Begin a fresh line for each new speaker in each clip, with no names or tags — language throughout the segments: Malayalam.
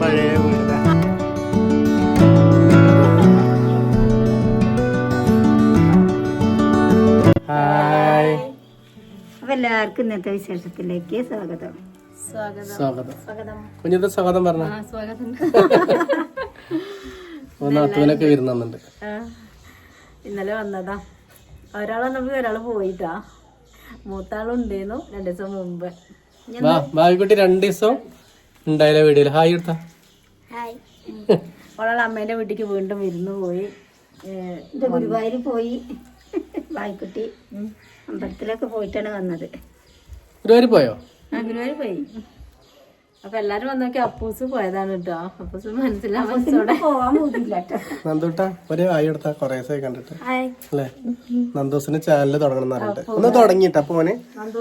പഴയ വീട് ഹായ്.
അപ്പൊ എല്ലാവർക്കും ഇന്നത്തെ വിശേഷത്തിലേക്ക് സ്വാഗതം.
സ്വാഗതം. കുഞ്ഞിന്റെ സ്വാഗതം പറഞ്ഞ?
സ്വാഗതം.
നാത്തുവിനൊക്കെ വരുന്നുണ്ട്.
ഇന്നലെ വന്നതാ. ഒരാളെ നമുക്ക് ഒരാൾ പോയിട്ടാ മൂത്താളുണ്ടേന്നു രണ്ടു ദിവസം മുമ്പ്.
വാ ഭാവിക്കുട്ടി രണ്ട് ദിവസം ഉണ്ടായില്ല വീഡിയോയിൽ ഹായ് എടുത്താ.
ഹായ്. ഒരാൾ അമ്മേന്റെ വീട്ടിലേക്ക് വീണ്ടും വിരുന്ന് പോയി. ഗുരുവായൂർ പോയി. വായിക്കുട്ടി അമ്പലത്തിലൊക്കെ പോയിട്ടാണ് വന്നത്.
ഗുരുവായൂർ പോയോ?
ആ ഗുരുവായൂർ പോയി. അപ്പൊ എല്ലാരും വന്നൊക്കെ അപ്പൂസ് പോയതാണ് കേട്ടോ അപ്പൂസ്
നന്ദൂട്ട ഒരു എടുത്താ കൊറേ ദിവസമായി കണ്ടിട്ട്. അല്ലേ? നന്ദൂസിന് ചാനൽ തുടങ്ങണം പറഞ്ഞിട്ട്. ഒന്ന് തുടങ്ങിട്ട് അപ്പൊ മോന്? അത്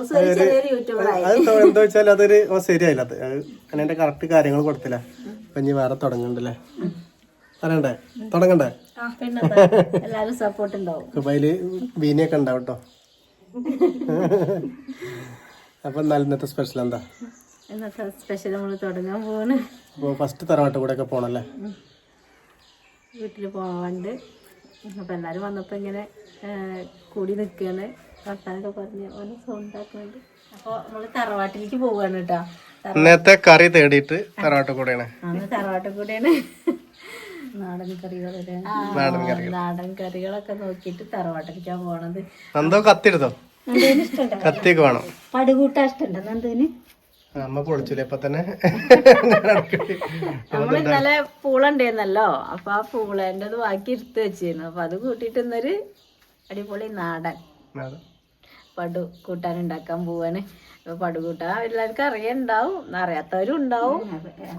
എന്താ വെച്ചാൽ അതൊരു ശരിയായില്ല. അത് അത് അതിന്റെ കറക്റ്റ് കാര്യങ്ങൾ കൊടുത്തില്ല. അപ്പൊ ഇനി വേറെ തുടങ്ങണ്ടല്ലേ? പറയണ്ടേ? തുടങ്ങണ്ടേ?
എല്ലാരും സപ്പോർട്ട് ഉണ്ടാവും.
ദുബായിൽ ബീനിയൊക്കെ ഉണ്ടാവും കേട്ടോ അപ്പൊ എന്നാലും ഇന്നത്തെ സ്പെഷ്യൽ എന്താ?
ഇന്നത്തെ സ്പെഷ്യൽ നമ്മൾ തുടങ്ങാൻ പോവാണ്.
അപ്പോൾ ഫസ്റ്റ് തറവാട്ട് കൂടെ ഒക്കെ പോണല്ലേ
വീട്ടിൽ പോവാണ്ട്. അപ്പൊ എല്ലാരും വന്നപ്പോ ഇങ്ങനെ കൂടി നിൽക്കുകയാണ് വർത്താനൊക്കെ പറഞ്ഞ് ഓരോ സൗണ്ട് ആക്കുന്നുണ്ട് അപ്പൊ നമ്മൾ തറവാട്ടിലേക്ക് പോവാണ് കേട്ടോ
ഇന്നത്തെ കറി തേടിയിട്ട് തറവാട്ട് കൂടെയാണ്.
അന്ന് തറവാട്ടിൽ കൂടെയാണ്. നാടൻ കറികളൊക്കെ
നാടൻ കറികൾ
നാടൻ കറികളൊക്കെ നോക്കിയിട്ട് തറവാട്ടിലേക്കാ പോണത്.
എന്തോ കത്തിയെടുത്തോ കത്തിയൊക്കെ വേണം.
പടുകൂട്ട ഇഷ്ടമുണ്ടോ നന്ദുവിന്?
അമ്മ പൊളിച്ചില്ലേ ഇപ്പൊ തന്നെ
നമ്മൾ ഇന്നലെ പൂളണ്ടായിരുന്നല്ലോ. അപ്പൊ ആ പൂളേന്റെ ബാക്കി എടുത്ത് വെച്ചിരുന്നു. അപ്പൊ അത് കൂട്ടിട്ട് ഇന്നൊരു അടിപൊളി നാടൻ. പടു കൂട്ടാൻ ഉണ്ടാക്കാൻ പോവാണ് പടു കൂട്ടാൻ എല്ലാവർക്കും അറിയണ്ടാവും. അറിയാത്തവരും ഉണ്ടാവും.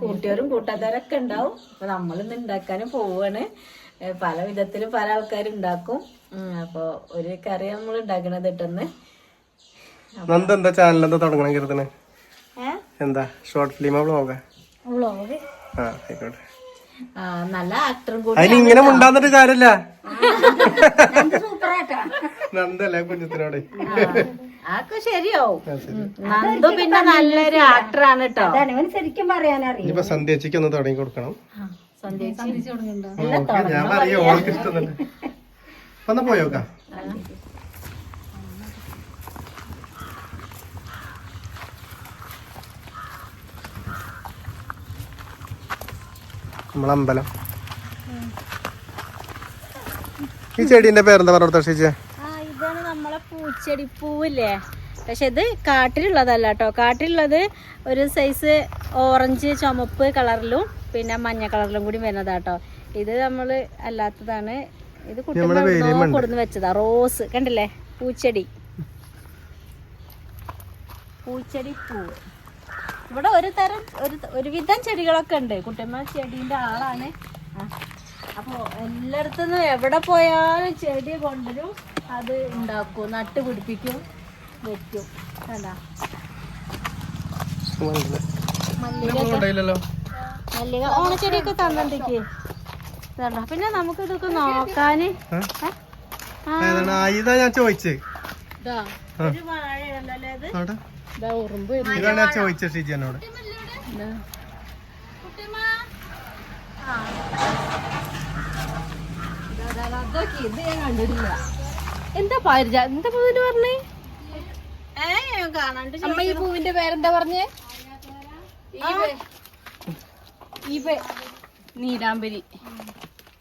കൂട്ടിയവരും കൂട്ടാത്തവരൊക്കെ ഉണ്ടാവും. അപ്പൊ നമ്മളിന്ന് ഉണ്ടാക്കാനും പോവാണ്. പല വിധത്തിലും പല ആൾക്കാരും ഉണ്ടാക്കും ഉം, അപ്പൊ ഒരു കറി നമ്മൾ ഉണ്ടാക്കണത് ഇട്ടെന്ന്.
നന്ദ എന്താ ചാനൽ എന്താ തുടങ്ങണം കരുതണേ എന്താ? ഷോർട്ട് ഫിലിമോ വ്ളോഗാ
വ്ളോഗ്
ആ ആയിക്കോട്ടെ.
നല്ല ആക്ടറും കൂടി
അതിന് ഇങ്ങനെ മുണ്ടാന്നിട്ട് കാര്യമില്ല. നന്ദല്ലേ കുഞ്ഞത്തിനോട്?
ആക്കെ ശരിയാവും. ഉം. നന്ദു പിന്നെ നല്ലൊരു ആക്ടറാണ് കേട്ടോ. ശരിക്കും പറയാനറിയാം
ഇനിയിപ്പോ സന്ധ്യച്ചയ്ക്ക് ഒന്ന് തുടങ്ങി കൊടുക്കണം. ഞാൻ പറയാ ഓൾക്ക് ഇഷ്ടം തന്നെ വന്നാ പോയോക്കാ നമ്മളമ്പലം. ഈ ചെടീന്റെ പേരെന്താ പറഞ്ഞു
ആ ഇതാണ് നമ്മളെ പൂച്ചെടി പൂവില്ലേ പക്ഷെ ഇത് കാട്ടിലുള്ളതല്ല കേട്ടോ. കാട്ടിലുള്ളത് ഒരു സൈസ് ഓറഞ്ച് ചുമപ്പ് കളറിലും പിന്നെ മഞ്ഞ കളറിലും കൂടി വരുന്നതാട്ടോ ഇത് നമ്മൾ അല്ലാത്തതാണ്. ഇത് കുട്ടികൾ കൊടുന്ന് വെച്ചതാ. റോസ്. കണ്ടില്ലേ? പൂച്ചെടി. പൂച്ചെടി പൂവ് ഇവിടെ ഒരു തരം ഒരു ഒരുവിധം ചെടികളൊക്കെ ഉണ്ട്. കുട്ടിയമ്മ ചെടീന്റെ ആളാണ്. അപ്പോൾ എല്ലായിടത്തുനിന്നും എവിടെ പോയാലും ചെടി കൊണ്ടുവരും. അത് ഉണ്ടാക്കും. നട്ട് പിടിപ്പിക്കും. വെക്കും. കണ്ടാ? മല്ലിക. ഓണച്ചെടിയൊക്കെ തന്നിട്ടേക്ക് കണ്ടാ? പിന്നെ നമുക്ക് ഇതൊക്കെ നോക്കാന്
ഞാൻ ചോദിച്ചേ.
ഇതാ. ഒരു വാഴ ഉറുമ്പ്
ഇതാണ് ഞാൻ ചോദിച്ചത് ഷീജ എന്നോട്
എന്താ പാരിജ എന്താ പൂവിന് പറഞ്ഞേ? അമ്മ ഈ പൂവിന്റെ പേരെന്താ പറഞ്ഞേ? നീലാംബരി.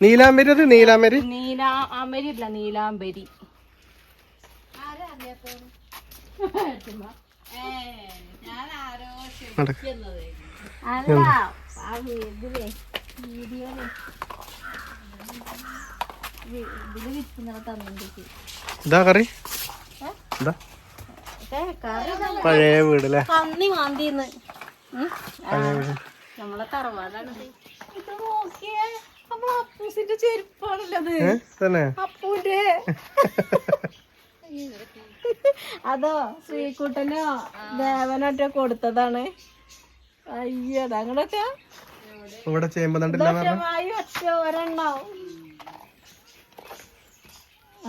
നീലാംബരി അത് നീലാംബരി?
നീലാ അമരി ഇല്ല നീലാംബരി.
ആരാ
അല്ല
ഇതാ കറി? പഴയ വീട് അല്ലേ
പന്നി മാന്തിന്ന്.
പഴയ വീട്.
നമ്മളെ തറവാടാണ് ഇത്. നോക്കിയേ നമ്മളെ അപ്പൂസിന്റെ
ചെരുപ്പാണല്ലോ
അപ്പൂന്റെ. അതോ ശ്രീകുട്ടനോ ദേവനൊക്കെ കൊടുത്തതാണ്? അയ്യടാ അങ്ങനൊക്കെ
ഇവിടെ ചെയ്യുമ്പോ കണ്ടില്ല
ഒറ്റമായി ഒറ്റ ഒരെണ്ണം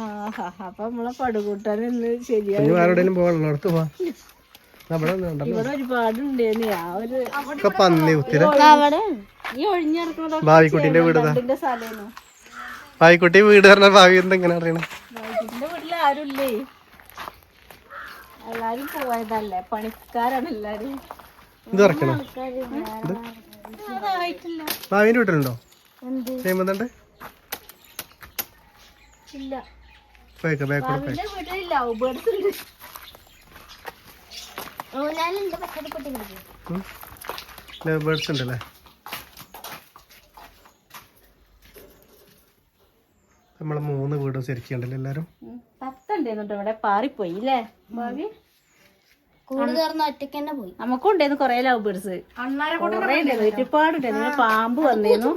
ആഹാ അപ്പൊ നമ്മളെ പടുകൂട്ടാൻ ഇന്ന്
പോവാ ഉണ്ടല്ലോ
ഇവിടെ ഒരുപാടുണ്ടേന്ന്. ആ ഒരു അവിടെ. ഈ
ഭാവിക്കുട്ടിന്റെ വീട് ഭാവിക്കുട്ടി വീട് പറഞ്ഞ ഭാവി എന്തെങ്ങനെ അറിയണേ?
ഇതിന്റെ വീട്ടിൽ ആരും ഇല്ലേ എല്ലാരും പോയതല്ലേ? പണിക്കാരാണ് എല്ലാരും.
ഇത് ഇറക്കണോ
അതായിട്ടില്ല
ഭാവിന്റെ വീട്ടിലുണ്ടോ?
എന്ത്?
ചെയ്യുമ്പോണ്ട്
ഇല്ല. ബേർഡ്സ് ഉണ്ട്
ലവ് ബേർഡ്സ് ഉണ്ടല്ലേ നമ്മളെ മൂന്ന് വീടും ശരിക്കണ്ടല്ലോ എല്ലാരും?
പത്തുണ്ടായിരുന്നു ഇവിടെ പാറിപ്പോയി അല്ലേ ഭാവി നമുക്കും ഉണ്ടായിരുന്നു കൊറേ ലവ് ബേർഡ്സ് കൊറേ ഉണ്ടായിരുന്നു ഒരുപാടുണ്ടായിരുന്നു പാമ്പ് വന്നിരുന്നു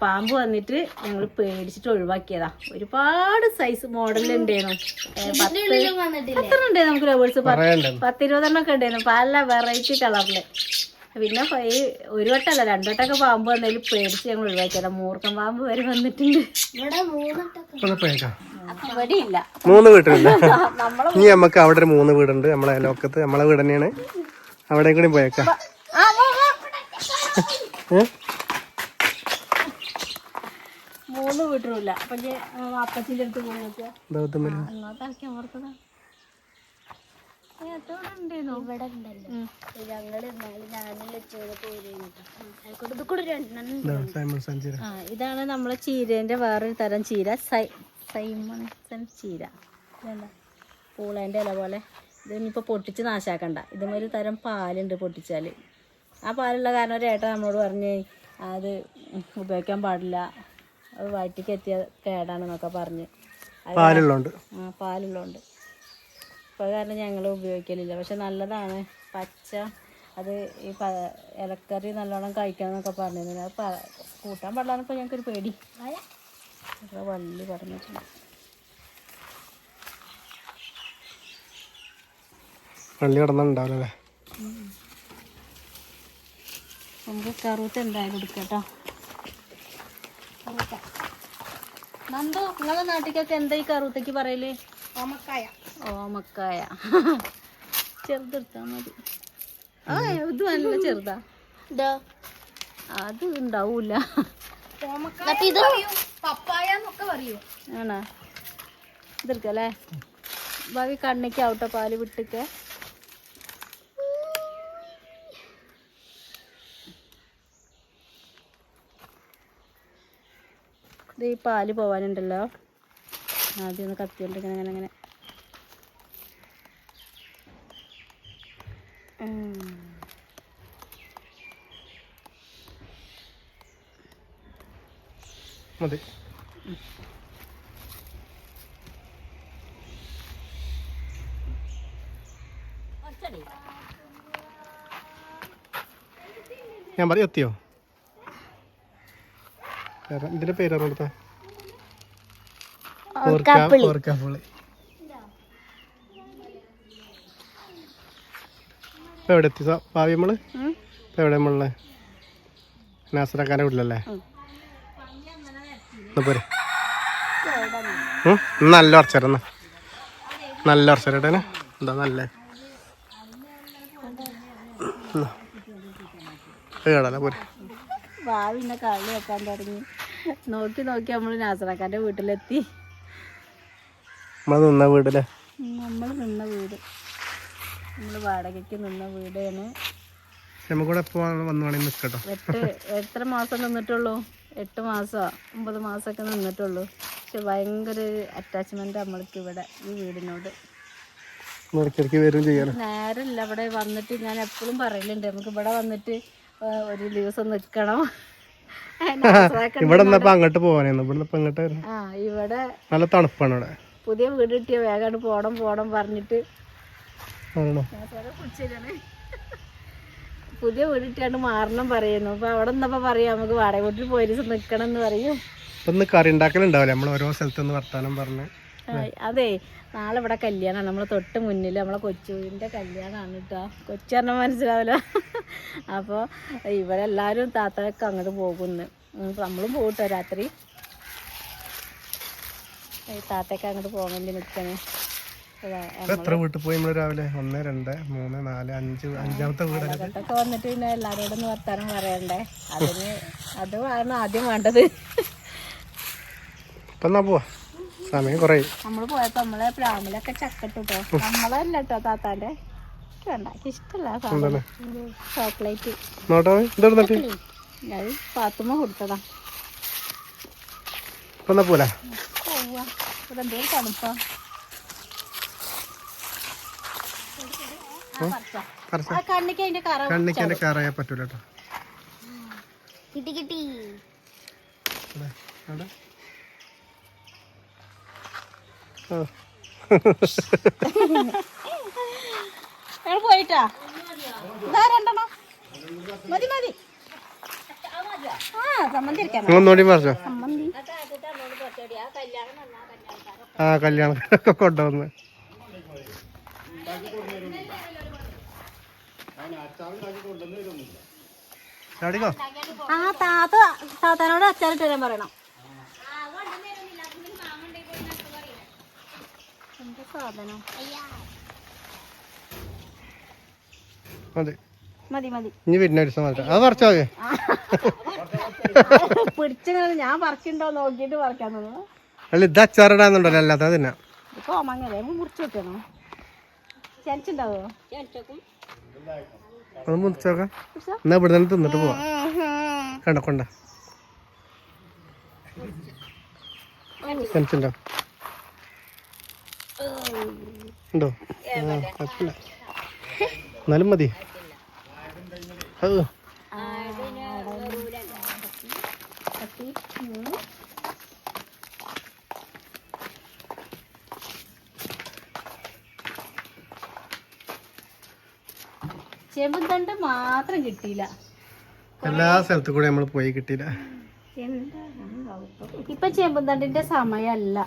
പാമ്പ് വന്നിട്ട് ഞങ്ങൾ പേടിച്ചിട്ട് ഒഴിവാക്കിയതാ. ഒരുപാട് സൈസ് മോഡൽ ഉണ്ടായിരുന്നു പത്ത് എത്ര ഉണ്ടായിരുന്നു നമുക്ക് ലവ് ബേർഡ്സ് പത്തിരുപതെണ്ണം ഒക്കെ ഉണ്ടായിരുന്നു പല വെറൈറ്റി കളറിൽ പിന്നെ ഈ ഒരു വട്ടമല്ല രണ്ടു വട്ടമൊക്കെ പാമ്പ് വന്നതിൽ പേടിച്ച് ഞങ്ങൾ ഒഴിവാക്കിയതാ. മൂർക്കം പാമ്പ് വരെ വന്നിട്ടുണ്ട്.
ഇവിടെ മൂന്നിട്ടൊക്കെ
ഒന്ന് പോയേക്കാം
ഇല്ല
മൂന്ന് വീട്ടിലുണ്ട്. ഇനി നമുക്ക് അവിടെ ഒരു മൂന്ന് വീടുണ്ട്. നമ്മളെ ലോക്കത്ത് നമ്മളെ വീട് തന്നെയാണ്. അവിടെ കൂടി പോയേക്കാം.
മൂന്ന് വീട്ടിലും ഇല്ല അപ്പൊ അപ്പച്ചിന്റെ അടുത്ത് പോയി നോക്കിയാ
ദൗത്യമില്ല.
അങ്ങോട്ടാക്കി അമർത്തതാ ഉണ്ടായിരുന്നു
ഇവിടെ ഉണ്ടല്ലോ. ഞങ്ങൾ ഞാനും ഇത്
ഇതാ
ഇതാണ് നമ്മളെ ചീരേന്റെ വേറൊരു തരം ചീര. സൈ സൈമൺസൺ ചീര. പൂളേന്റെ പൂളേന്റെ ഇല പോലെ. ഇതിനിപ്പോ പൊട്ടിച്ച് നാശാക്കണ്ട. ഇതും ഒരു തരം പാലുണ്ട് പൊട്ടിച്ചാൽ ആ പാലുള്ള കാരണം ഒരു ഏട്ടൻ നമ്മളോട് പറഞ്ഞ് അത് ഉപയോഗിക്കാൻ പാടില്ല. അത് വയറ്റിക്ക് എത്തിയ കേടാണെന്നൊക്കെ പറഞ്ഞ്.
പാലുള്ളോണ്ട്.
ആ പാലുള്ളതുകൊണ്ട് അപ്പോൾ അത് കാരണം ഞങ്ങൾ ഉപയോഗിക്കലില്ല. പക്ഷെ നല്ലതാണ്. പച്ച അത് ഈ പ ഇലക്കറി നല്ലോണം കഴിക്കണം എന്നൊക്കെ പറഞ്ഞിരുന്നു. അത് കൂട്ടാൻ പാടാണ് ഇപ്പോൾ ഞങ്ങൾക്കൊരു പേടി. വള്ളി പറഞ്ഞിട്ടുണ്ട്
വള്ളി കിടന്നുണ്ടാവില്ല അല്ലേ
നമുക്ക് കറുത്ത എന്തായാലും എടുക്കട്ടോ നന്ദു നിങ്ങളെ നാട്ടിലൊക്കെ എന്താ ഈ കറൂത്തേക്ക് പറയൽ?
ഓമക്കായ.
ഓമക്കായ. ചെറുതെടുത്താ മതി. ആ ഇത് നല്ല ചെറുതാ. അത് ഉണ്ടാവൂല. ആണോ? ഇതെടുക്കല്ലേ ഭാവി കണ്ണിക്ക് ആവട്ടെ പാൽ വിട്ടിക്ക. ഇത് ഈ പാൽ പോവാനുണ്ടല്ലോ. ആദ്യം ഒന്ന് കത്തിയോണ്ടിങ്ങനെ അങ്ങനെ അങ്ങനെ
മതി. ഞാൻ പറയും എത്തിയോ? ഇതിന്റെ പേരാണ് കൊടുത്ത ഓർക്കാപ്പുളി. ഇപ്പൊ എവിടെ എത്തി? ഭാവി നമ്മൾ?
ഉം.
ഇപ്പൊ എവിടെ നമ്മളുടെ നാസറാക്കാന്റെ വീട്ടിലല്ലേ. എന്നാ പോരെ. നല്ല ഉറച്ചേരന്ന നല്ല ഉറച്ചേരട്ടേനെ എന്താ നല്ല? കേടല്ല പോരെ.
ഭാവി പിന്നെ കളി വെക്കാൻ തുടങ്ങി. നോക്കി നോക്കി നമ്മൾ നാസറാക്കാന്റെ വീട്ടിലെത്തി.
നമ്മൾ നിന്ന വീടല്ലേ
നമ്മൾ നിന്ന വീട്. നമ്മൾ വാടകയ്ക്ക് നിന്ന വീടാണ്.
നമുക്കിവിടെ വന്നു വേണമെങ്കിൽ നിൽക്കട്ടോ
എട്ട് എത്ര മാസം നിന്നിട്ടുള്ളൂ? എട്ട് മാസമോ ഒമ്പത് മാസമൊക്കെ നിന്നിട്ടുള്ളൂ. പക്ഷെ ഭയങ്കര അറ്റാച്ച്മെന്റ് നമ്മൾക്ക് ഇവിടെ ഈ വീടിനോട്. നേരമില്ല ഇവിടെ വന്നിട്ട് ഞാൻ എപ്പോഴും പറയലുണ്ട് നമുക്ക് ഇവിടെ വന്നിട്ട് ഒരു ദിവസം നിൽക്കണം
ഇവിടെ അങ്ങോട്ട് പോകാനായിരുന്നു ഇവിടെ അങ്ങോട്ട്
ആ ഇവിടെ
നല്ല തണുപ്പാണ് ഇവിടെ.
പുതിയ വീട് കിട്ടിയ വേഗം പോണം പോണം പറഞ്ഞിട്ട് പുതിയ വീട് മാറണം പറയുന്നു അപ്പൊ അവിടെ നിന്നപ്പോ പറയാം നമുക്ക് വാടക വീട്ടിൽ പോയി നിക്കണം എന്ന് പറയും
കറി ഉണ്ടാക്കലുണ്ടാവില്ലേ? നമ്മൾ ഓരോ സ്ഥലത്തുനിന്ന് വർത്താനം പറഞ്ഞ്.
അതെ. നാളെ ഇവിടെ കല്യാണമാണ്. നമ്മളെ തൊട്ട് മുന്നിൽ നമ്മളെ കൊച്ചുവിന്റെ കല്യാണമാണ് കേട്ടോ. കൊച്ചു പറഞ്ഞാൽ മനസ്സിലാവില്ല അപ്പോൾ ഇവിടെ എല്ലാവരും താത്തയൊക്കെ അങ്ങോട്ട് പോകുന്നു. നമ്മളും പോകട്ടോ രാത്രി. താത്തയൊക്കെ അങ്ങോട്ട് നിൽക്കണേ ഇതാ,
ഇപ്പൊ എത്ര വീട്ടിൽ പോയി നമ്മൾ രാവിലെ? ഒന്ന് രണ്ട് മൂന്ന് നാല് അഞ്ച് അഞ്ചാമത്തെ
വീട് വന്നിട്ട് പിന്നെ എല്ലാരോടും വർത്താനം പറയണ്ടേ? അതിന് അത് ആണ് ആദ്യം വേണ്ടത്.
ഇപ്പൊ പോവാ? സമയം കുറേ
നമ്മൾ പോയപ്പോ നമ്മളെ പ്ലാമിലൊക്കെ ചക്കട്ടുട്ടോ. നമ്മളല്ല കേട്ടോ താത്താന്റെ. ചോക്ലേറ്റ്. ഞാൻ പാത്തുമ്മ കൊടുത്തതാ. പോവാ. ഇവിടെ എന്തേലും തണുപ്പാ ആ, പറിച്ചോ.
പറിച്ചോ.
ആ കണ്ണിക്ക് അതിന്റെ
കറയാൻ പറ്റൂല കേട്ടോ.
കിട്ടി കിട്ടി.
പോയിട്ടാ? ഇതാ രണ്ടെണ്ണം. മതി മതി. ആ
കല്യാണം കൊണ്ടുവന്ന്.
ആ താത്ത താത്താനോട് അച്ചാറിട്ട് വരാൻ പറയണം. എന്താ സാധനം?
മതി.
മതി മതി.
ഇനി വരുന്ന ഒരു ദിവസം അത് പറിച്ചോ മതി.
പിടിച്ചിങ്ങനെ ഞാൻ നോക്കിയിട്ട് പറിക്കാൻ തോന്നുന്നു.
അല്ല ഇത് അച്ചാറിടാന്നുണ്ടല്ലോ അല്ലാതെ തന്നെ.
ഇത് കോമങ്ങല്ലേ മുറിച്ച് വെക്കണോ? ചനിച്ചുണ്ടാവോ
അത് മുറിച്ചോക്കാം എന്നാ ഇവിടെ തന്നെ തിന്നിട്ട് പോവാം. കണ്ട കൊണ്ട. ടെൻഷൻണ്ടോ ഉണ്ടോ? ആ, കുഴപ്പമില്ല. എന്നാലും മതി. അത്
ചെമ്പും തണ്ട് മാത്രം കിട്ടിയില്ല.
എല്ലാ സ്ഥലത്തു കൂടെ നമ്മൾ പോയി കിട്ടിയില്ല.
ഇപ്പൊ ചെമ്പും തണ്ടിന്റെ സമയമല്ല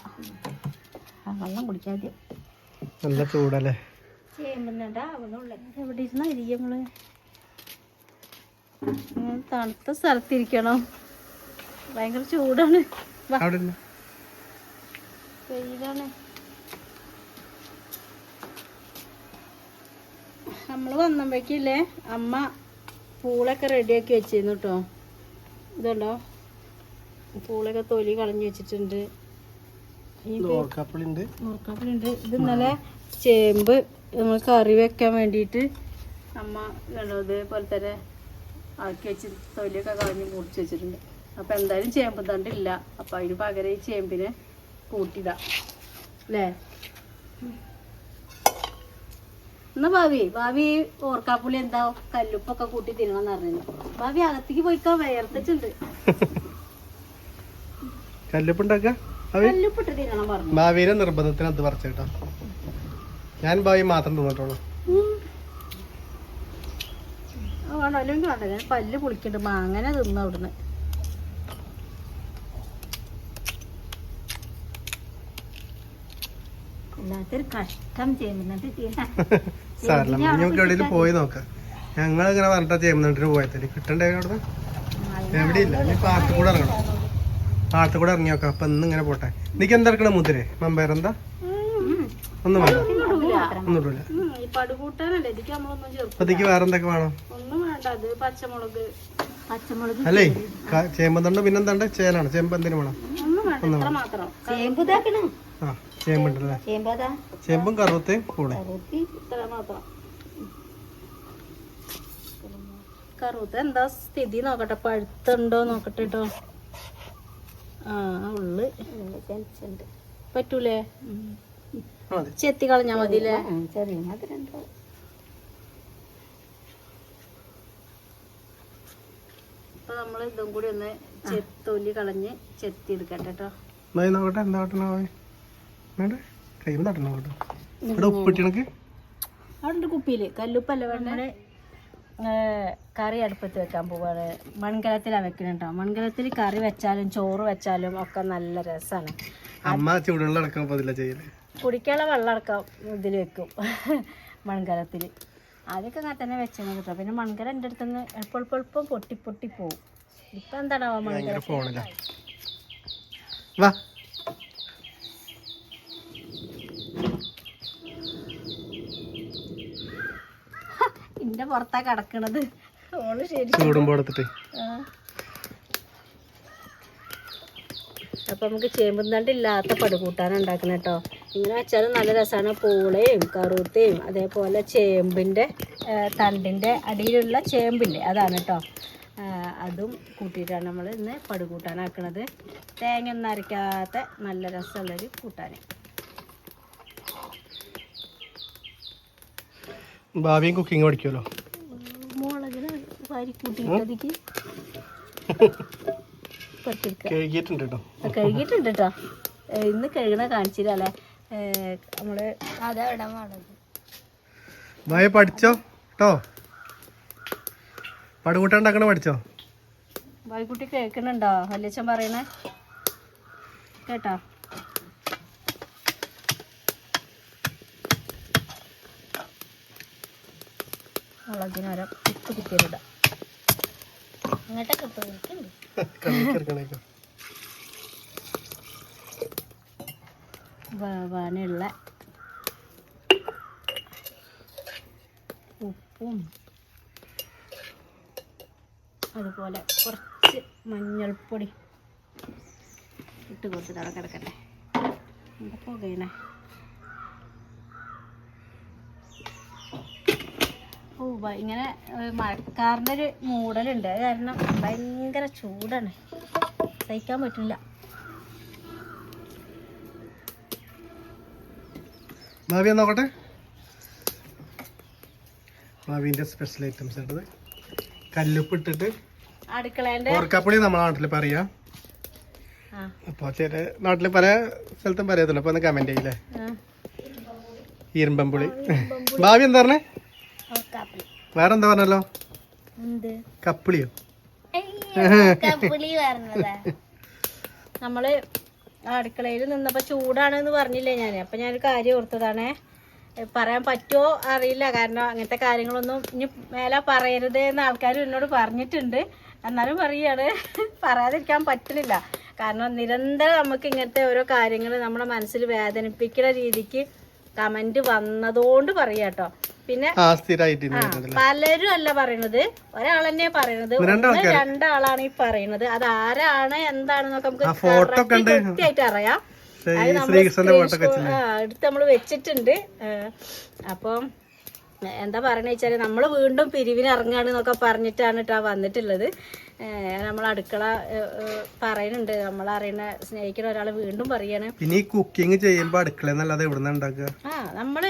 വെള്ളം കുടിക്കാതെ
നല്ല ചൂടല്ലേ?
എവിടെ ഇരുന്ന ഇരിക്കും നമ്മൾ ഇങ്ങനെ തണുത്ത സ്ഥലത്തിരിക്കണം. ഭയങ്കര ചൂടാണ്. വെയിലാണ്. നമ്മൾ വന്നപ്പോഴേക്കില്ലേ അമ്മ പൂളൊക്കെ റെഡിയാക്കി വെച്ചിരുന്നു കേട്ടോ ഇതുണ്ടോ? പൂളൊക്കെ തൊലി കളഞ്ഞു വെച്ചിട്ടുണ്ട്.
ഇത് ഉണ്ട്
മുറുക്കാപ്പിലുണ്ട് ഇത് ഇന്നലെ ചേമ്പ് നമ്മൾ കറി വെക്കാൻ വേണ്ടിയിട്ട് അമ്മ കണ്ടോ ഇതേപോലെ തന്നെ ആക്കി വെച്ച് തൊലിയൊക്കെ കളഞ്ഞ് മുറിച്ച് വെച്ചിട്ടുണ്ട്. അപ്പം എന്തായാലും ചേമ്പ് തണ്ടില്ല അപ്പം അതിന് പകരം ഈ ചേമ്പിനെ കൂട്ടിയിടാം അല്ലേ? എന്നാ ഭാവി? ഭാവി ഓർക്കാപ്പുളി എന്താ? കല്ലുപ്പൊക്കെ കൂട്ടി തിന്നണം പറഞ്ഞു ഭാവി അകത്തേക്ക് പോയിക്കാ വേർത്തിട്ടുണ്ട്
കല്ലുപ്പുണ്ടാക്ക? അവ
കല്ലുപ്പിട്ട് തിന്നണം പറഞ്ഞു.
ഭാവിയിലെ നിർബന്ധത്തിന് അത് പറിച്ചു കേട്ടോ. ഞാൻ ഭാവി മാത്രം തിന്നിട്ടുള്ളൂ.
വേണ്ട അല്ലെങ്കിൽ വേണ്ട ഞാൻ പല്ല് പുളിക്കണ്ട്. മാങ്ങനെ തിന്നു അവിടുന്ന്. എല്ലാത്തൊരു കഷ്ടം ചെയ്യുന്നുണ്ട്
സാറില്ല നമുക്ക് എവിടെയെങ്കിലും പോയി നോക്കാം. ഞങ്ങൾ ഇങ്ങനെ പറഞ്ഞിട്ട് ചെയ്യുന്നതിന് പോയതിൽ കിട്ടണ്ടേ അവിടെ എവിടെയില്ല നീ പാടത്ത് കൂടെ ഇറങ്ങണം. പാടത്ത് കൂടെ ഇറങ്ങി നോക്കാം അപ്പൊ ഇന്ന് ഇങ്ങനെ പോട്ടെ. നിനക്ക് എന്താ എടുക്കണ മുതിരെ മമ്പേരെന്താ ഒന്നും വേണ്ട. ഒന്നും ഇടൂല.
ഈ പടുകൂട്ടാനല്ലേ? ഇതിക്ക് നമ്മളൊന്നും ചേർക്കും
അപ്പത്തേക്ക് വേറെ എന്തൊക്കെ വേണം?
ഒന്നും വേണ്ട അത് പച്ചമുളക്. പച്ചമുളക്
അല്ലേ? ചേമ്പന്തണ്ട് പിന്നെന്താണ്ട്? ചേലാണ് ചേമ്പ് എന്തിനു വേണം?
ഒന്നും വേണ്ട
ആ ചേമ്പുണ്ടല്ലേ? ചേമ്പും കറുവത്തയും കൂടെ.
കറുത്ത എന്താ സ്ഥിതി നോക്കട്ടെ? പഴുത്തുണ്ടോ നോക്കട്ടെ കേട്ടോ ആ ഉള്ളു. പറ്റൂലേ?
മതി.
ചെത്തി കളഞ്ഞാ മതില്ലേ
ചെറിയ മധുരണ്ടോ
അപ്പൊ നമ്മൾ ഇതും കൂടി ഒന്ന് ചെത്തൊലി കളഞ്ഞ് ചെത്തി എടുക്കട്ടെ കേട്ടോ
എന്നാ ഇത് നോക്കട്ടെ എന്താ വേണ്ട കൈ നട്ടണ കേട്ടോ ഇവിടെ ഉപ്പിട്ടണക്ക്
അവിടെ കല്ലുപ്പല്ല വേണ്ടേ കറി അടുപ്പത്ത് വെക്കാൻ പോവാണ്. മൺകലത്തിലാണ് കേട്ടോ മൺകലത്തിൽ കറി വെച്ചാലും ചോറ് വെച്ചാലും ഒക്കെ നല്ല രസമാണ്
അമ്മ അടക്കം ചെയ്യൽ.
കുടിക്കാനുള്ള വെള്ളം അടക്കം ഇതിൽ വെക്കും. മൺകലത്തിൽ ആദ്യമൊക്കെ അങ്ങനെ തന്നെ വെച്ചാൽ കേട്ടോ. പിന്നെ മൺകല എന്റെ അടുത്ത് നിന്ന് എളുപ്പം എളുപ്പം എളുപ്പം പൊട്ടി പൊട്ടി പോവും. ഇപ്പം എന്താണാവോ മൺകല എന്റെ പുറത്താ കിടക്കണത്. ഓൾ ശരി.
ചൂടുമ്പോ എടുത്തിട്ട്
അപ്പൊ നമുക്ക് ചേമ്പുന്തണ്ടില്ലാത്ത പടുകൂട്ടാണ് ഉണ്ടാക്കുന്നത് കേട്ടോ ഇങ്ങനെ വെച്ചാലും നല്ല രസമാണ് പൂളയും കറുത്തയും അതേപോലെ ചേമ്പിന്റെ തണ്ടിന്റെ അടിയിലുള്ള ചേമ്പില്ലേ അതാണ് കേട്ടോ അതും കൂട്ടിയിട്ടാണ് നമ്മൾ ഇന്ന് പടുകൂട്ടാനാക്കണത്. തേങ്ങ ഒന്നും അരയ്ക്കാത്ത നല്ല രസമുള്ളൊരു കൂട്ടാൻ
ഭാവിയും കുക്കിംഗ് പഠിക്കുമല്ലോ. കഴുകിയിട്ടുണ്ട് കേട്ടോ
ആ, കഴുകിയിട്ടുണ്ട് കേട്ടോ ഏ, ഇന്ന് കഴുകണ കാണിച്ചില്ലല്ലേ
നമ്മൾ
ഭാവി പഠിച്ചോ? കേട്ടോ പടുകൂട്ട ഉണ്ടാക്കണ പഠിച്ചോ?
ഭയക്കുട്ടി കേൾക്കണുണ്ടോ വല്യച്ഛൻ പറയണേ. കേട്ടോ? മുളകിനോരം ഉപ്പ് കിട്ടിയിടാം
അങ്ങോട്ടൊക്കെ
കളിക്കിറക്കണേക്കോ
വേവാനുള്ള ഉപ്പും അതുപോലെ കുറച്ച് മഞ്ഞൾപ്പൊടി ഇട്ട് കൊടുത്തിട്ട് അവിടെ കിടക്കട്ടെ. പുകയണേ ഭ- ഇങ്ങനെ മഴക്കാരന്റെ മഴക്കാറിന്റെ ഒരു മൂടലുണ്ട്. അത് കാരണം ഭയങ്കര ചൂടാണ്. സഹിക്കാൻ പറ്റില്ല.
ഭാവി നോക്കട്ടെ. ഭാവിന്റെ സ്പെഷ്യൽ ഐറ്റംസ് ആയിട്ടത് കല്ലുപ്പ് ഇട്ടിട്ട്
അടുക്കളേന്റെ
ഓർക്കാപ്പുളി നമ്മളെ നാട്ടിൽ പറയാ. അപ്പോൾ ചില നാട്ടിൽ പല സ്ഥലത്തും പറയത്തുള്ളൂ അപ്പോൾ ഒന്ന് കമന്റ് ചെയ്യില്ലേ? ഇരുമ്പമ്പുളി ഭാവി എന്താ പറഞ്ഞേ? വേറെ എന്താ? പറഞ്ഞല്ലോ കപ്പിളിയോ
നമ്മൾ അടുക്കളയിൽ നിന്നപ്പോ ചൂടാണെന്ന് പറഞ്ഞില്ലേ ഞാൻ അപ്പൊ ഞാനൊരു കാര്യം ഓർത്തതാണേ. പറയാൻ പറ്റുമോ അറിയില്ല. കാരണം അങ്ങനത്തെ കാര്യങ്ങളൊന്നും ഇനി മേലെ പറയരുത് എന്ന് ആൾക്കാർ എന്നോട് പറഞ്ഞിട്ടുണ്ട്. എന്നാലും പറയാണ്. പറയാതിരിക്കാൻ പറ്റുന്നില്ല. കാരണം നിരന്തരം നമുക്ക് ഇങ്ങനത്തെ ഓരോ കാര്യങ്ങൾ നമ്മുടെ മനസ്സിൽ വേദനിപ്പിക്കുന്ന രീതിക്ക് കമന്റ് വന്നതുകൊണ്ട് പറയാട്ടോ പിന്നെ പലരും അല്ല പറയണത്. ഒരാൾ തന്നെ പറയണത് രണ്ടാളാണ് ഈ പറയണത്. അത് ആരാണ് എന്താണെന്നൊക്കെ നമുക്ക്. കൃത്യമായിട്ട് അറിയാം. എടുത്ത് നമ്മൾ നമ്മൾ വെച്ചിട്ടുണ്ട് അപ്പം എന്താ പറയണ വെച്ചാൽ നമ്മൾ വീണ്ടും പിരിവിന് ഇറങ്ങാണ് എന്നൊക്കെ പറഞ്ഞിട്ടാണ് കേട്ടോ വന്നിട്ടുള്ളത്. നമ്മൾ അടുക്കള പറയുന്നുണ്ട്. നമ്മൾ അറിയുന്ന സ്നേഹിക്കുന്ന ഒരാൾ വീണ്ടും പറയാണ്.
പിന്നെ ഈ കുക്കിംഗ് ചെയ്യുമ്പോ അടുക്കള എന്നല്ലാതെ എവിടെ ഉണ്ടാക്കുക?
ആ നമ്മൾ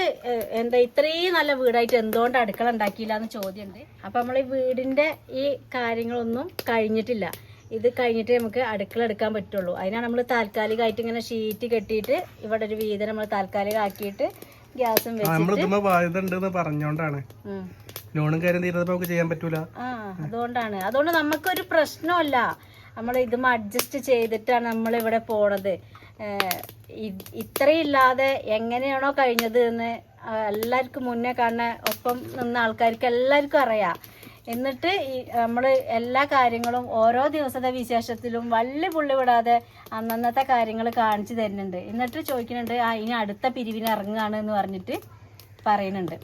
എന്താ ഇത്രയും നല്ല വീടായിട്ട് എന്തുകൊണ്ട് അടുക്കള ഉണ്ടാക്കിയില്ല എന്ന് ചോദ്യമുണ്ട് അപ്പൊ നമ്മൾ ഈ വീടിന്റെ ഈ കാര്യങ്ങളൊന്നും കഴിഞ്ഞിട്ടില്ല. ഇത് കഴിഞ്ഞിട്ട് നമുക്ക് അടുക്കള എടുക്കാൻ പറ്റുള്ളൂ. അതിനാണ് നമ്മൾ താൽക്കാലികമായിട്ട് ഇങ്ങനെ ഷീറ്റ് കെട്ടിയിട്ട് ഇവിടെ ഒരു വീതം നമ്മൾ താൽക്കാലികമാക്കിയിട്ട് ഗ്യാസും
ബാധ്യത ഉണ്ടെന്ന് പറഞ്ഞോണ്ടാണ്. ലോണും കാര്യം തീരുന്നപ്പോ നമുക്ക് ചെയ്യാൻ പറ്റൂല.
ആ അതുകൊണ്ടാണ്. അതുകൊണ്ട് നമുക്കൊരു പ്രശ്നമല്ല നമ്മൾ ഇതും അഡ്ജസ്റ്റ് ചെയ്തിട്ടാണ് നമ്മൾ ഇവിടെ പോണത് ഇത്രയും ഇല്ലാതെ ഇത്രയില്ലാതെ എങ്ങനെയാണോ കഴിഞ്ഞത് എന്ന് എല്ലാവർക്കും മുന്നേ കാണുന്ന ഒപ്പം നിന്ന ആൾക്കാർക്ക് എല്ലാവർക്കും അറിയാം. എന്നിട്ട് നമ്മൾ എല്ലാ കാര്യങ്ങളും ഓരോ ദിവസത്തെ വിശേഷത്തിലും വള്ളി പുള്ളി വിടാതെ അന്നന്നത്തെ കാര്യങ്ങൾ കാണിച്ചു തരുന്നുണ്ട്. എന്നിട്ട് ചോദിക്കുന്നുണ്ട് ആ ഇനി അടുത്ത പിരിവിന് ഇറങ്ങുകയാണ് എന്ന് പറഞ്ഞിട്ട് പറയുന്നുണ്ട്.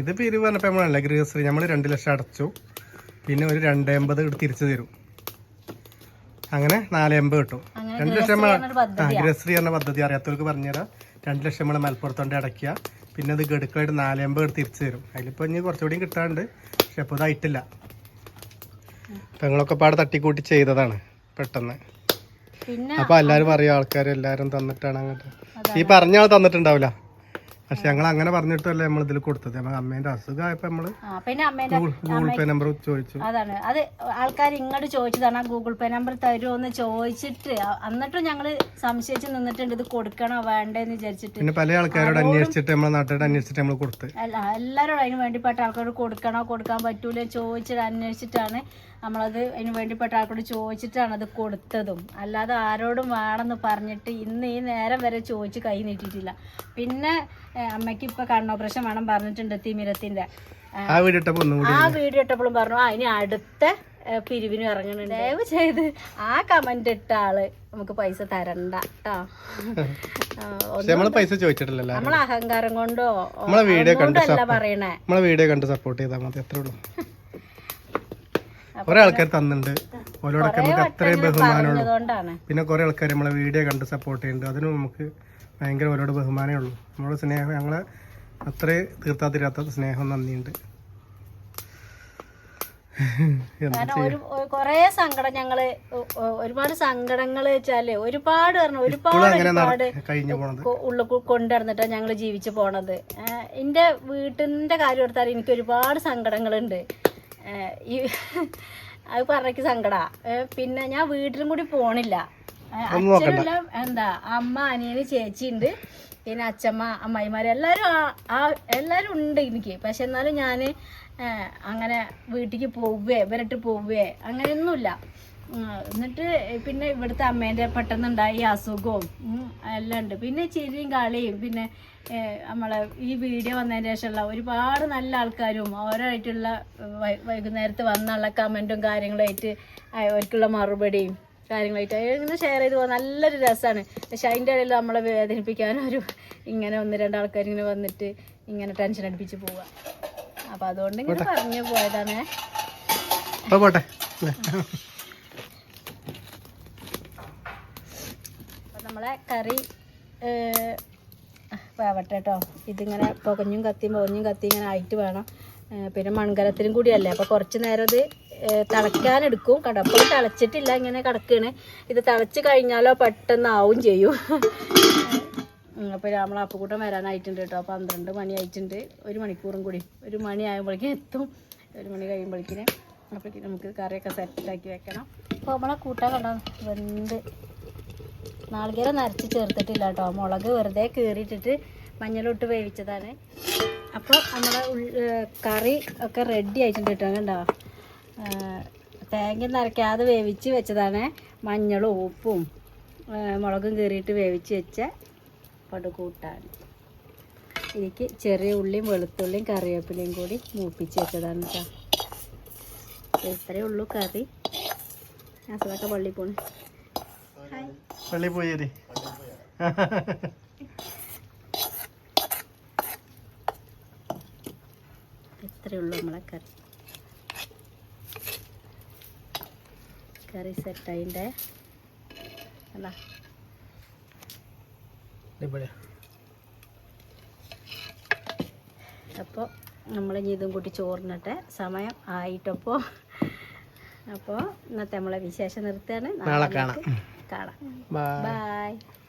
ഇത് പിരിവ് പറഞ്ഞപ്പോ നമ്മളല്ല ഗൃഹശ്രീ നമ്മൾ രണ്ട് ലക്ഷം അടച്ചു. പിന്നെ ഒരു രണ്ട് എൺപത് തിരിച്ചു തരും. അങ്ങനെ നാല് എൺപത് കിട്ടും രണ്ട് ലക്ഷം ഗൃഹശ്രീ എന്ന പദ്ധതി അറിയാത്തവർക്ക് പറഞ്ഞുതരാം. രണ്ട് ലക്ഷം നമ്മൾ മലപ്പുറത്തോണ്ട് അടയ്ക്കുക. പിന്നെ അത് ഗഡുക്കായിട്ട് നാല് എൺപത് തിരിച്ചു തരും. അതിലിപ്പോൾ ഇനി കുറച്ചുകൂടി കിട്ടാണ്ട്. പക്ഷെ അപ്പോൾ ഇതായിട്ടില്ല. ഞങ്ങളൊക്കെ പാടെ തട്ടിക്കൂട്ടി ചെയ്തതാണ് പെട്ടെന്ന്. അപ്പൊ എല്ലാരും പറയും ആൾക്കാർ എല്ലാരും തന്നിട്ടാണ് അങ്ങോട്ട്. ഈ പറഞ്ഞ ആൾ തന്നിട്ടുണ്ടാവില്ല. പക്ഷെ ഞങ്ങൾ അങ്ങനെ പറഞ്ഞിട്ടല്ലേ നമ്മൾ ഇതിൽ കൊടുത്തത്. അമ്മേന്റെ അസുഖമായപ്പോ
നമ്മൾ
ഗൂഗിൾ പേ നമ്പർ ചോദിച്ചു.
അതാണ്. അത് ആൾക്കാർ ഇങ്ങോട്ട് ചോദിച്ചതാണ് ആ ഗൂഗിൾ പേ നമ്പർ തരുമോ എന്ന് ചോദിച്ചിട്ട് എന്നിട്ടും ഞങ്ങൾ സംശയിച്ച് നിന്നിട്ടുണ്ട് ഇത് കൊടുക്കണോ വേണ്ടെന്ന് വിചാരിച്ചിട്ട്.
പിന്നെ പല ആൾക്കാരോട് അന്വേഷിച്ചിട്ട് നമ്മളെ നാട്ടുകാരോട് അന്വേഷിച്ചിട്ട് നമ്മൾ കൊടുത്തു.
അല്ല എല്ലാവരോടും അതിന് വേണ്ടിപ്പെട്ട ആൾക്കാരോട് കൊടുക്കണോ കൊടുക്കാൻ പറ്റൂല ചോദിച്ചിട്ട് അന്വേഷിച്ചിട്ടാണ് നമ്മളത് അതിന് വേണ്ടിപ്പെട്ട ആൾക്കോട് ചോദിച്ചിട്ടാണ് അത് കൊടുത്തതും. അല്ലാതെ ആരോടും വേണമെന്ന് പറഞ്ഞിട്ട് ഇന്ന് ഈ നേരം വരെ ചോദിച്ച് കൈ നീട്ടിയിട്ടില്ല. പിന്നെ അമ്മയ്ക്ക് ഇപ്പൊ കണ്ണോപ്പറേഷൻ വേണം പറഞ്ഞിട്ടുണ്ട് തിമിരത്തിന്റെ.
ആ വീട്
വീഡിയോ ഇട്ടപ്പോഴും പറഞ്ഞു ആ ഇനി അടുത്ത പിരിവിന് ഇറങ്ങുന്നുണ്ട് ദയവ് ചെയ്ത് ആ കമന്റ് ഇട്ട ആൾ നമുക്ക് പൈസ തരണ്ട കേട്ടോ
പൈസ ചോദിച്ചിട്ടില്ലല്ലോ
നമ്മളെ അഹങ്കാരം കൊണ്ടോ?
നമ്മളെ വീഡിയോ കണ്ട്
കൊണ്ടല്ല പറയണേ.
നമ്മളെ വീഡിയോ കണ്ട് സപ്പോർട്ട് ചെയ്താൽ മതി അത്രേ ഉള്ളൂ. കുറെ ആൾക്കാർ തന്നിട്ടുണ്ട് ഓരോടൊക്കെ നമുക്ക് അത്രയും ബഹുമാനമുള്ളൂ പിന്നെ കുറെ ആൾക്കാർ നമ്മളെ വീഡിയോ കണ്ട് സപ്പോർട്ട് ചെയ്യുന്നുണ്ട് അതിനും നമുക്ക് ഭയങ്കര ഓരോട് ബഹുമാനമേ ഉള്ളൂ. നമ്മുടെ സ്നേഹം ഞങ്ങളെ അത്രേ തീർത്താ തീരാത്ത സ്നേഹം നന്ദിയുണ്ട്
കുറേ സങ്കടം ഞങ്ങൾ ഒരുപാട് സങ്കടങ്ങൾ വെച്ചാൽ ഒരുപാട് പറഞ്ഞു ഒരുപാട്
അങ്ങനെ
ഒരുപാട്
കഴിഞ്ഞു പോണത്.
കൊ- ഉള്ളിൽ കൊ- കൊണ്ടുനടന്നിട്ടാണ് ഞങ്ങൾ ജീവിച്ചു പോണത്. എന്റെ വീട്ടിന്റെ കാര്യം എടുത്താൽ എനിക്ക് ഒരുപാട് സങ്കടങ്ങളുണ്ട്. ഈ അത് പറഞ്ഞക്ക് സങ്കടാ. പിന്നെ ഞാൻ വീട്ടിലും കൂടി പോണില്ല. അച്ഛനെല്ലാം എന്താ അമ്മ അനിയന് ചേച്ചിയുണ്ട്. പിന്നെ അച്ഛമ്മ അമ്മായിമാര് എല്ലാവരും ആ- എല്ലാവരും ഉണ്ട് എനിക്ക്. പക്ഷെ എന്നാലും ഞാൻ അങ്ങനെ വീട്ടിലേക്ക് പോവേ ഇവരിട്ട് പോവേ അങ്ങനെയൊന്നുമില്ല. എന്നിട്ട് പിന്നെ ഇവിടുത്തെ അമ്മേന്റെ പെട്ടെന്നുണ്ടായി അസുഖവും എല്ലാം ഉണ്ട്. പിന്നെ ചിരിയും കളിയും പിന്നെ നമ്മളെ ഈ വീഡിയോ വന്നതിന് ശേഷമുള്ള ഒരുപാട് നല്ല ആൾക്കാരും ഓരോരായിട്ടുള്ള വൈകുന്നേരത്ത് വന്നുള്ള കമന്റും കാര്യങ്ങളായിട്ട് അവർക്കുള്ള മറുപടിയും കാര്യങ്ങളായിട്ട് ഇങ്ങനെ ഷെയർ ചെയ്ത് പോകാൻ നല്ലൊരു രസമാണ് പക്ഷെ അതിന്റെ ഇടയിൽ നമ്മളെ വേദനിപ്പിക്കാനൊരു ഇങ്ങനെ ഒന്ന് രണ്ട് ആൾക്കാർ ഇങ്ങനെ വന്നിട്ട് ഇങ്ങനെ ടെൻഷൻ അടിപ്പിച്ച് പോവുക അപ്പോൾ അതുകൊണ്ട് ഇങ്ങനെ പറഞ്ഞു പോയതാണ്.
പോട്ടെ അല്ലേ?
അപ്പോൾ നമ്മളെ കറി വേവട്ടെ കേട്ടോ. ഇതിങ്ങനെ പുകഞ്ഞും കത്തിയും പുകഞ്ഞും കത്തി ഇങ്ങനെ ആയിട്ട് വേണം. പിന്നെ മൺകലത്തിലും കൂടിയല്ലേ? അപ്പോൾ കുറച്ച് നേരം ഇത് തിളയ്ക്കാനെടുക്കും. കടപ്പോൾ തിളച്ചിട്ടില്ല ഇങ്ങനെ കിടക്കുകയാണ് ഇത് തിളച്ച് കഴിഞ്ഞാലോ പെട്ടെന്ന് ആവും ചെയ്യും അപ്പോൾ നമ്മൾ അപ്പുകൂട്ടം വരാനായിട്ടുണ്ട് കേട്ടോ. പന്ത്രണ്ട് മണി ആയിട്ടുണ്ട്. ഒരു മണിക്കൂറും കൂടി. ഒരു മണി ആകുമ്പോഴേക്കും എത്തും. ഒരു മണി കഴിയുമ്പോഴേക്കിന്. അപ്പോഴേക്കും നമുക്ക് കറിയൊക്കെ സെറ്റാക്കി വെക്കണം. അപ്പോൾ നമ്മളെ കൂട്ടാൻ കണ്ടോ? വെന്ത് നാളികേരം നരച്ച് ചേർത്തിട്ടില്ല കേട്ടോ മുളക് വെറുതെ കീറിയിട്ടിട്ട് മഞ്ഞളിട്ട് വേവിച്ചതാണ്. അപ്പോൾ നമ്മുടെ കറി ഒക്കെ റെഡി ആയിട്ടുണ്ട് കേട്ടോ. കണ്ടോ? തേങ്ങ നരയ്ക്കാതെ വേവിച്ച് വെച്ചതാണ് മഞ്ഞളും ഉപ്പും മുളകും കീറിയിട്ട് വേവിച്ച് വെച്ച പടുകൂട്ടാണ്. എനിക്ക് ചെറിയ ഉള്ളിയും വെളുത്തുള്ളിയും കറിവേപ്പിലയും കൂടി മൂപ്പിച്ച് വെച്ചതാണ് കേട്ടോ. ഇത്രയേ ഉള്ളൂ കറി. അസലൊക്കെ പള്ളി പോണ്. ഹായ്.
പള്ളി
പോയത് ഇത്രയുള്ളൂ നമ്മളെ കറി. കറി സെറ്റായിന്റെ അല്ല അപ്പോൾ നമ്മൾ ഇനി ഇതും കൂട്ടി ചോറിനട്ടെ. സമയം ആയിട്ടപ്പോൾ അപ്പോൾ ഇന്നത്തെ നമ്മളെ വിശേഷം നിർത്തുകയാണ്.
നാളെ കാണാം.
കാണാം.
ബൈ